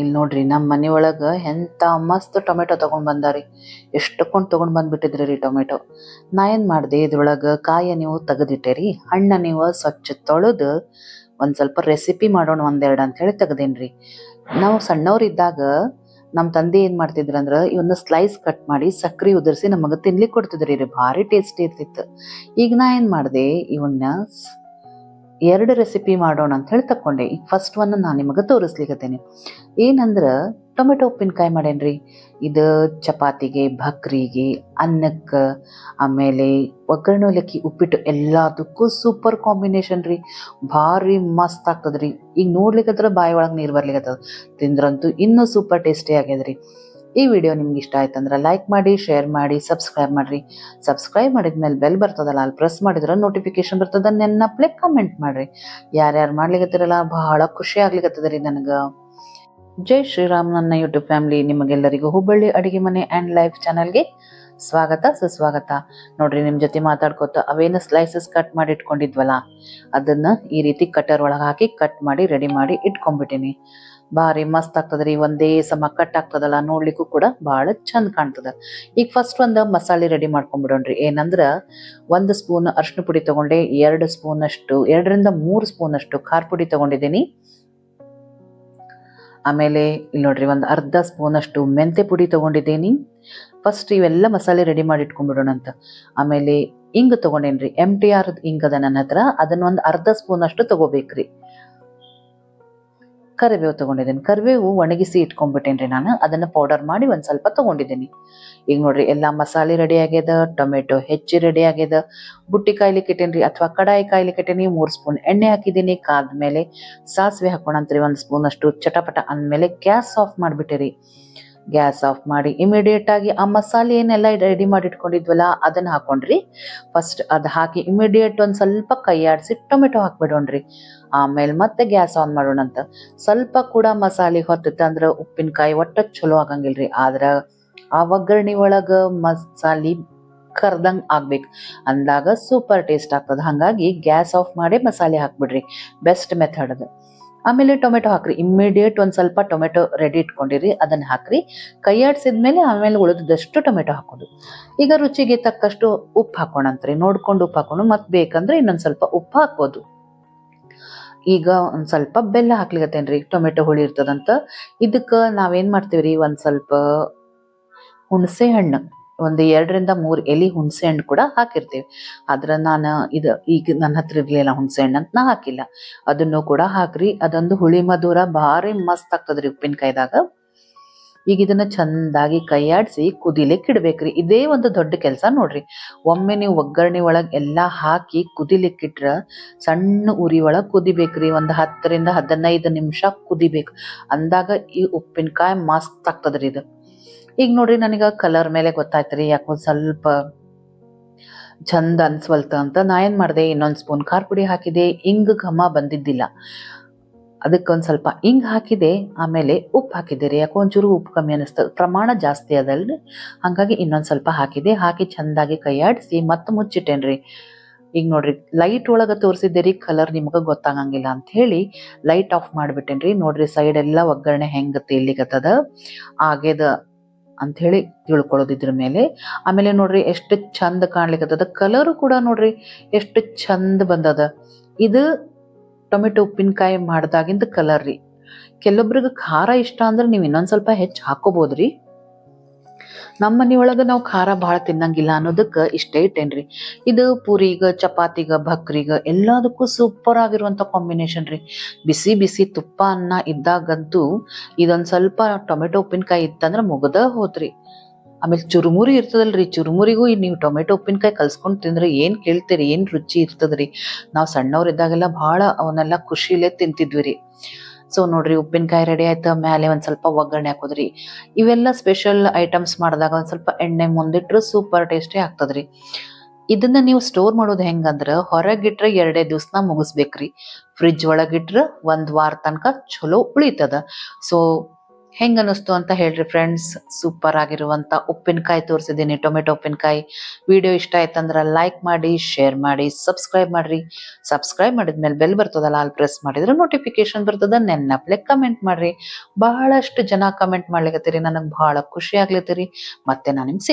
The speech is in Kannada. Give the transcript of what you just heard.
ಇಲ್ಲಿ ನೋಡ್ರಿ ನಮ್ಮ ಮನೆ ಒಳಗ ಎಂತ ಮಸ್ತ್ ಟೊಮೆಟೊ ತಗೊಂಡ್ ಬಂದಾರಿ. ಎಷ್ಟಕ್ಕೊಂಡ್ ತಗೊಂಡ್ ಬಂದ್ಬಿಟ್ಟಿದ್ರಿ ರೀ ಟೊಮೆಟೊ. ನಾ ಏನ್ ಮಾಡ್ದೆ ಇದ್ರೊಳಗ ಕಾಯ ನೀವು ತೆಗೆದಿಟ್ಟೇರಿ, ಹಣ್ಣ ನೀವು ಸ್ವಚ್ಛ ತೊಳೆದು ಒಂದ್ ಸ್ವಲ್ಪ ರೆಸಿಪಿ ಮಾಡೋಣ ಒಂದೆರಡು ಅಂತ ಹೇಳಿ ತೆಗ್ದೇನ್ರಿ. ನಾವು ಸಣ್ಣವರಿದ್ದಾಗ ನಮ್ಮ ತಂದೆ ಏನ್ ಮಾಡ್ತಿದ್ರಂದ್ರ ಇವನ್ನ ಸ್ಲೈಸ್ ಕಟ್ ಮಾಡಿ ಸಕ್ರಿ ಉದುರಿಸಿ ನಮಗ ತಿನ್ಲಿಕ್ಕೆ ಕೊಡ್ತಿದ್ರಿ ರೀ, ಭಾರಿ ಟೇಸ್ಟಿ ಇರ್ತಿತ್ತು. ಈಗ ನಾ ಏನ್ ಮಾಡ್ದೆ ಇವನ್ನ ಎರಡು ರೆಸಿಪಿ ಮಾಡೋಣ ಅಂತ ಹೇಳಿ ತಕ್ಕೊಂಡೆ. ಈಗ ಫಸ್ಟ್ ಒನ್ ನಾನು ನಿಮಗೆ ತೋರಿಸ್ಲಿಕ್ಕತ್ತೇನೆ ಏನಂದ್ರೆ ಟೊಮೆಟೊ ಉಪ್ಪಿನಕಾಯಿ ಮಾಡೇನ್ರಿ? ಇದು ಚಪಾತಿಗೆ, ಭಕ್ರಿಗೆ, ಅನ್ನಕ್ಕೆ, ಆಮೇಲೆ ಒಗ್ಗರಣೆ ಅವಲಕ್ಕಿ ಉಪ್ಪಿಟ್ಟು ಎಲ್ಲದಕ್ಕೂ ಸೂಪರ್ ಕಾಂಬಿನೇಷನ್ ರೀ. ಭಾರಿ ಮಸ್ತ್ ಆಗ್ತದ್ರಿ. ಈಗ ನೋಡ್ಲಿಕ್ಕತ್ರ ಬಾಯಿ ಒಳಗೆ ನೀರು ಬರ್ಲಿಕ್ಕತ್ತದ ತಿಂದ್ರಂತೂ ಇನ್ನೂ ಸೂಪರ್ ಟೇಸ್ಟಿ ಆಗ್ಯದ್ರಿ. ಈ ವಿಡಿಯೋ ನಿಮ್ಗೆ ಇಷ್ಟ ಆಯ್ತಂದ್ರೆ ಲೈಕ್ ಮಾಡಿ ಶೇರ್ ಮಾಡಿ ಸಬ್ಸ್ಕ್ರೈಬ್ ಮಾಡಿರಿ. ಸಬ್ಸ್ಕ್ರೈಬ್ ಮಾಡಿದ್ಮೇಲೆ ಬೆಲ್ ಬರ್ತದಲ್ಲ, ಅಲ್ಲಿ ಪ್ರೆಸ್ ಮಾಡಿದ್ರೆ ನೋಟಿಫಿಕೇಶನ್ ಬರ್ತದ ನೆನ್ನಪ್ಲೆ ಕಮೆಂಟ್ ಮಾಡ್ರಿ. ಯಾರ್ಯಾರು ಮಾಡ್ಲಿಕತ್ತಿರಲ್ಲ ಬಹಳ ಖುಷಿ ಆಗ್ಲಿಕತ್ತದ ರೀ ನನಗೆ. ಜೈ ಶ್ರೀರಾಮ್, ನನ್ನ ಯೂಟ್ಯೂಬ್ ಫ್ಯಾಮಿಲಿ ನಿಮಗೆಲ್ಲರಿಗೂ ಹುಬ್ಬಳ್ಳಿ ಅಡಿಗೆ ಮನೆ ಆ್ಯಂಡ್ ಲೈಫ್ ಚಾನಲ್ಗೆ ಸ್ವಾಗತ, ಸುಸ್ವಾಗತ. ನೋಡ್ರಿ ನಿಮ್ಮ ಜೊತೆ ಮಾತಾಡ್ಕೋತ ಅವೇನ ಸ್ಲೈಸಸ್ ಕಟ್ ಮಾಡಿ ಇಟ್ಕೊಂಡಿದ್ವಲ್ಲ, ಅದನ್ನ ಈ ರೀತಿ ಕಟರ್ ಒಳಗೆ ಹಾಕಿ ಕಟ್ ಮಾಡಿ ರೆಡಿ ಮಾಡಿ ಇಟ್ಕೊಂಡ್ಬಿಟ್ಟಿನಿ. ಭಾರಿ ಮಸ್ತ್ ಆಗ್ತದ್ರಿ, ಒಂದೇ ಸಮ ಕಟ್ ಆಗ್ತದಲ್ಲ, ನೋಡ್ಲಿಕ್ಕೂ ಕೂಡ ಭಾಳ ಚಂದ ಕಾಣ್ತದ. ಈಗ ಫಸ್ಟ್ ಒಂದು ಮಸಾಲೆ ರೆಡಿ ಮಾಡ್ಕೊಂಡ್ಬಿಡೋಣ್ರಿ ಏನಂದ್ರ, ಒಂದು ಸ್ಪೂನ್ ಅರ್ಶಿನ ಪುಡಿ ತಗೊಂಡೆ, ಎರಡು ಸ್ಪೂನ್ ಅಷ್ಟು, ಎರಡರಿಂದ ಮೂರು ಸ್ಪೂನ್ ಅಷ್ಟು ಖಾರ ಪುಡಿ ತಗೊಂಡಿದ್ದೀನಿ. ಆಮೇಲೆ ಇಲ್ಲಿ ನೋಡ್ರಿ, ಒಂದು ಅರ್ಧ ಸ್ಪೂನ್ ಅಷ್ಟು ಮೆಂತೆ ಪುಡಿ ತಗೊಂಡಿದ್ದೀನಿ. ಫಸ್ಟ್ ಇವೆಲ್ಲ ಮಸಾಲೆ ರೆಡಿ ಮಾಡಿ ಇಟ್ಕೊಂಡ್ಬಿಡೋಣ ಅಂತ. ಆಮೇಲೆ ಇಂಗ್ ತಗೊಂಡೇನ್ರಿ ಎಂ ಟಿ ಆರ್ ಇಂಗ್ ಅದ ನನ್ನ ಹತ್ರ. ಅದನ್ನ ಒಂದು ಅರ್ಧ ಸ್ಪೂನ್ ಅಷ್ಟು ತಗೋಬೇಕ್ರಿ. ಕರಿಬೇವು ತಗೊಂಡಿದ್ದೀನಿ. ಕರಿಬೇವು ಒಣಗಿಸಿ ಇಟ್ಕೊಂಡ್ಬಿಟ್ಟೇನ್ರಿ ನಾನು. ಅದನ್ನ ಪೌಡರ್ ಮಾಡಿ ಒಂದು ಸ್ವಲ್ಪ ತಗೊಂಡಿದ್ದೀನಿ. ಈಗ ನೋಡ್ರಿ, ಎಲ್ಲ ಮಸಾಲೆ ರೆಡಿ ಆಗ್ಯದ, ಟೊಮೆಟೊ ಹೆಚ್ಚಿ ರೆಡಿ ಆಗ್ಯದ. ಬುಟ್ಟಿ ಕಾಯ್ಲಿಕ್ಕೆ ಇಟ್ಟೇನ್ರಿ ಅಥವಾ ಕಡಾಯಿ ಕಾಯ್ಲಿಕ್ಕೆ ಇಟ್ಟೇನಿ ಮೂರು ಸ್ಪೂನ್ ಎಣ್ಣೆ ಹಾಕಿದ್ದೀನಿ, ಕಾದ್ಮೇಲೆ ಸಾಸಿವೆ ಹಾಕೋಣಂತ್ರಿ ಒಂದು ಸ್ಪೂನ್ ಅಷ್ಟು ಚಟಪಟ ಅಂದಮೇಲೆ ಗ್ಯಾಸ್ ಆಫ್ ಮಾಡ್ಬಿಟ್ಟಿರಿ. ಗ್ಯಾಸ್ ಆಫ್ ಮಾಡಿ ಇಮಿಡಿಯೇಟ್ ಆಗಿ ಆ ಮಸಾಲೆ ಏನೆಲ್ಲ ರೆಡಿ ಮಾಡಿ ಇಟ್ಕೊಂಡಿದ್ವಲ್ಲ ಅದನ್ನ ಹಾಕೊಂಡ್ರಿ. ಫಸ್ಟ್ ಅದು ಹಾಕಿ ಇಮಿಡಿಯೇಟ್ ಒಂದು ಸ್ವಲ್ಪ ಕೈಯಾಡಿಸಿ ಟೊಮೆಟೊ ಹಾಕ್ಬಿಡೋಣ್ರಿ. ಆಮೇಲೆ ಮತ್ತೆ ಗ್ಯಾಸ್ ಆನ್ ಮಾಡೋಣಂತ ಸ್ವಲ್ಪ ಕೂಡ ಮಸಾಲೆ ಹೊತ್ತಿತ್ತು ಅಂದ್ರ ಉಪ್ಪಿನಕಾಯಿ ಒಟ್ಟ ಚಲೋ ಆಗಂಗಿಲ್ರಿ. ಆದ್ರ ಆ ಒಗ್ಗರಣೆ ಒಳಗ ಮಸಾಲೆ ಕರ್ದಂಗ್ ಆಗ್ಬೇಕು. ಅಂದಾಗ ಸೂಪರ್ ಟೇಸ್ಟ್ ಆಗ್ತದ. ಹಂಗಾಗಿ ಗ್ಯಾಸ್ ಆಫ್ ಮಾಡಿ ಮಸಾಲೆ ಹಾಕ್ಬಿಡ್ರಿ. ಬೆಸ್ಟ್ ಮೆಥಡ್ ಅದು. ಆಮೇಲೆ ಟೊಮೆಟೊ ಹಾಕ್ರಿ. ಇಮ್ಮಿಡಿಯೇಟ್ ಒಂದು ಸ್ವಲ್ಪ ಟೊಮೆಟೊ ರೆಡಿ ಇಟ್ಕೊಂಡಿರಿ, ಅದನ್ನ ಹಾಕ್ರಿ. ಕೈಯಾಡ್ಸಿದ್ಮೇಲೆ ಆಮೇಲೆ ಉಳಿದಷ್ಟು ಟೊಮೆಟೊ ಹಾಕೋದು. ಈಗ ರುಚಿಗೆ ತಕ್ಕಷ್ಟು ಉಪ್ಪು ಹಾಕೋಣಂತ್ರಿ ನೋಡ್ಕೊಂಡು ಉಪ್ಪು ಹಾಕೊಂಡು ಮತ್ ಬೇಕಂದ್ರೆ ಇನ್ನೊಂದು ಸ್ವಲ್ಪ ಉಪ್ಪು ಹಾಕ್ಬೋದು. ಈಗ ಒಂದು ಸ್ವಲ್ಪ ಬೆಲ್ಲ ಹಾಕ್ಲಿಕತ್ತೇನ್ರಿ. ಟೊಮೆಟೊ ಹುಳಿ ಇರ್ತದಂತ. ಇದಕ್ಕೆ ನಾವೇನು ಮಾಡ್ತೀವಿ ರೀ ಒಂದು ಸ್ವಲ್ಪ ಹುಣಸೆ ಹಣ್ಣು. ಒಂದು ಎರಡರಿಂದ ಮೂರು ಎಲಿ ಹುಣಸೆ ಹಣ್ಣು ಕೂಡ ಹಾಕಿರ್ತೀವಿ. ಆದ್ರೆ ನಾನು ಇದು ಈಗ ನನ್ನ ಹತ್ರ ಇರಲಿಲ್ಲ ಹುಣಸೆ ಹಣ್ಣು ಅಂತ ನಾ ಹಾಕಿಲ್ಲ. ಅದನ್ನು ಕೂಡ ಹಾಕ್ರಿ. ಅದೊಂದು ಹುಳಿ ಮಧುರ ಭಾರಿ ಮಸ್ತ್ ಆಗ್ತದ್ರಿ ಉಪ್ಪಿನಕಾಯಿದಾಗ. ಈಗ ಇದನ್ನ ಚಂದಾಗಿ ಕೈಯಾಡಿಸಿ ಕುದಿಲಿಕ್ಕೆ ಇಡ್ಬೇಕ್ರಿ. ಇದೇ ಒಂದು ದೊಡ್ಡ ಕೆಲಸ ನೋಡ್ರಿ. ಒಮ್ಮೆ ನೀವು ಒಗ್ಗರಣೆ ಒಳಗೆ ಎಲ್ಲಾ ಹಾಕಿ ಕುದಿಲಿಕ್ಕಿಟ್ರ ಸಣ್ಣ ಉರಿ ಒಳಗೆ ಕುದಿಬೇಕ್ರಿ. ಒಂದು ಹತ್ತರಿಂದ ಹದಿನೈದು ನಿಮಿಷ ಕುದಿಬೇಕು. ಅಂದಾಗ ಈ ಉಪ್ಪಿನಕಾಯಿ ಮಸ್ತ್ ಆಗ್ತದ್ರಿ ಇದು. ಈಗ ನೋಡ್ರಿ ನನಗೆ ಕಲರ್ ಮೇಲೆ ಗೊತ್ತಾಯ್ತು ರೀ ಯಾಕೋ ಸ್ವಲ್ಪ ಚಂದ ಅನ್ಸ್ವಲ್ತ ಅಂತ ನಾ ಏನು ಮಾಡಿದೆ, ಇನ್ನೊಂದು ಸ್ಪೂನ್ ಖಾರ ಪುಡಿ ಹಾಕಿದೆ ಇಂಗ್ ಘಮ ಬಂದಿದ್ದಿಲ್ಲ. ಅದಕ್ಕೊಂದ್ ಸ್ವಲ್ಪ ಇಂಗ್ ಹಾಕಿದೆ, ಆಮೇಲೆ ಉಪ್ಪು ಹಾಕಿದೆ ರೀ, ಯಾಕೋ ಒಂಚೂರು ಉಪ್ಪು ಕಮ್ಮಿ ಅನ್ನಿಸ್ತದೆ ಪ್ರಮಾಣ ಜಾಸ್ತಿ ಅದಲ್ರಿ, ಹಾಗಾಗಿ ಇನ್ನೊಂದು ಸ್ವಲ್ಪ ಹಾಕಿದೆ, ಹಾಕಿ ಚಂದಾಗಿ ಕೈಯಾಡಿಸಿ ಮತ್ತೆ ಮುಚ್ಚಿಟ್ಟೇನ್ರಿ ಈಗ ನೋಡ್ರಿ ಲೈಟ್ ಒಳಗೆ ತೋರಿಸಿದ್ದೆ ರೀ ಕಲರ್ ನಿಮಗೆ ಗೊತ್ತಾಗಂಗಿಲ್ಲ ಅಂತ ಹೇಳಿ ಲೈಟ್ ಆಫ್ ಮಾಡ್ಬಿಟ್ಟೇನ್ರಿ ನೋಡ್ರಿ ಸೈಡ್ ಎಲ್ಲ ಒಗ್ಗರಣೆ ಹೆಂಗೆ ತೇಲಿಗತ್ತದ ಆಗ್ಯದ ಅಂತ ಹೇಳಿ ತಿಳ್ಕೊಳ್ಳೋದು ಇದ್ರ ಮೇಲೆ. ಆಮೇಲೆ ನೋಡ್ರಿ ಎಷ್ಟು ಚಂದ ಕಾಣ್ಲಿಕತ್ತದ. ಕಲರು ಕೂಡ ನೋಡ್ರಿ ಎಷ್ಟು ಚಂದ ಬಂದದ. ಇದು ಟೊಮೆಟೊ ಉಪ್ಪಿನಕಾಯಿ ಮಾಡ್ದಾಗಿಂದ ಕಲರ್ ರೀ. ಕೆಲವೊಬ್ರಿಗೆ ಖಾರ ಇಷ್ಟ ಅಂದ್ರೆ ನೀವು ಇನ್ನೊಂದು ಸ್ವಲ್ಪ ಹೆಚ್ಚು ಹಾಕೋಬಹುದ್ರಿ ನಮ್ಮ ಮನಿಯೊಳಗ ನಾವು ಖಾರ ಬಹಳ ತಿನ್ನಂಗಿಲ್ಲ ಅನ್ನೋದಕ್ಕ ಇಷ್ಟೇ ಇಟ್ಟೇನ್ರಿ. ಇದು ಪೂರಿಗ, ಚಪಾತಿಗ, ಭಕ್ರಿಗ ಎಲ್ಲದಕ್ಕೂ ಸೂಪರ್ ಆಗಿರುವಂತ ಕಾಂಬಿನೇಷನ್ ರೀ. ಬಿಸಿ ಬಿಸಿ ತುಪ್ಪ ಅನ್ನ ಇದ್ದಾಗಂತೂ ಇದೊಂದ್ ಸ್ವಲ್ಪ ಟೊಮೆಟೊ ಉಪ್ಪಿನಕಾಯಿ ಇತ್ತಂದ್ರ ಮುಗದ ಹೋತ್ರಿ. ಆಮೇಲೆ ಚುರುಮುರಿ ಇರ್ತದಲ್ರಿ, ಚುರುಮುರಿಗೂ ನೀವು ಟೊಮೆಟೊ ಉಪ್ಪಿನಕಾಯಿ ಕಲ್ಸ್ಕೊಂಡ್ ತಿಂದ್ರೆ ಏನ್ ಕೇಳ್ತೀರಿ, ಏನ್ ರುಚಿ ಇರ್ತದ್ರಿ. ನಾವ್ ಸಣ್ಣವ್ರ ಇದ್ದಾಗೆಲ್ಲ ಬಹಳ ಅವನ್ನೆಲ್ಲ ಖುಷಿಲೇ ತಿಂತಿದ್ವಿ ರೀ ಸೊ ನೋಡ್ರಿ, ಉಪ್ಪಿನಕಾಯಿ ರೆಡಿ ಆಯ್ತು ಮೇಲೆ ಒಂದ್ ಸ್ವಲ್ಪ ಒಗ್ಗರಣೆ ಹಾಕೋದ್ರಿ. ಇವೆಲ್ಲ ಸ್ಪೆಷಲ್ ಐಟಮ್ಸ್ ಮಾಡಿದಾಗ ಒಂದ್ ಸ್ವಲ್ಪ ಎಣ್ಣೆ ಮುಂದಿಟ್ರೆ ಸೂಪರ್ ಟೇಸ್ಟಿ ಆಗ್ತದ್ರಿ. ಇದನ್ನ ನೀವು ಸ್ಟೋರ್ ಮಾಡೋದು ಹೆಂಗಂದ್ರ ಹೊರಗಿಟ್ರೆ ಎರಡೇ ದಿವ್ಸನ ಮುಗಿಸ್ಬೇಕ್ರಿ. ಫ್ರಿಜ್ ಒಳಗಿಟ್ರೆ ಒಂದ್ ವಾರ ತನಕ ಚಲೋ ಉಳಿತದ. ಸೊ ಹೆಂಗ್ ಅನಿಸ್ತು ಅಂತ ಹೇಳ್ರಿ ಫ್ರೆಂಡ್ಸ್ ಸೂಪರ್ ಆಗಿರುವಂತ ಉಪ್ಪಿನಕಾಯಿ ತೋರಿಸಿದ್ದೀನಿ, ಟೊಮೆಟೊ ಉಪ್ಪಿನಕಾಯಿ. ವಿಡಿಯೋ ಇಷ್ಟ ಆಯ್ತಂದ್ರೆ ಲೈಕ್ ಮಾಡಿ ಶೇರ್ ಮಾಡಿ ಸಬ್ಸ್ಕ್ರೈಬ್ ಮಾಡ್ರಿ. ಸಬ್ಸ್ಕ್ರೈಬ್ ಮಾಡಿದ್ಮೇಲೆ ಬೆಲ್ ಬರ್ತದಲ್ಲ, ಅಲ್ಲಿ ಪ್ರೆಸ್ ಮಾಡಿದ್ರೆ ನೋಟಿಫಿಕೇಶನ್ ಬರ್ತದ ನೆನ್ನಪ್ಲೆ ಕಮೆಂಟ್ ಮಾಡ್ರಿ. ಬಹಳಷ್ಟು ಜನ ಕಮೆಂಟ್ ಮಾಡ್ಲಿಕತ್ತೀರಿ, ನನಗೆ ಬಹಳ ಖುಷಿ ಆಗ್ಲತ್ತೀರಿ. ಮತ್ತೆ ನಾನು ನಿಮ್ಗೆ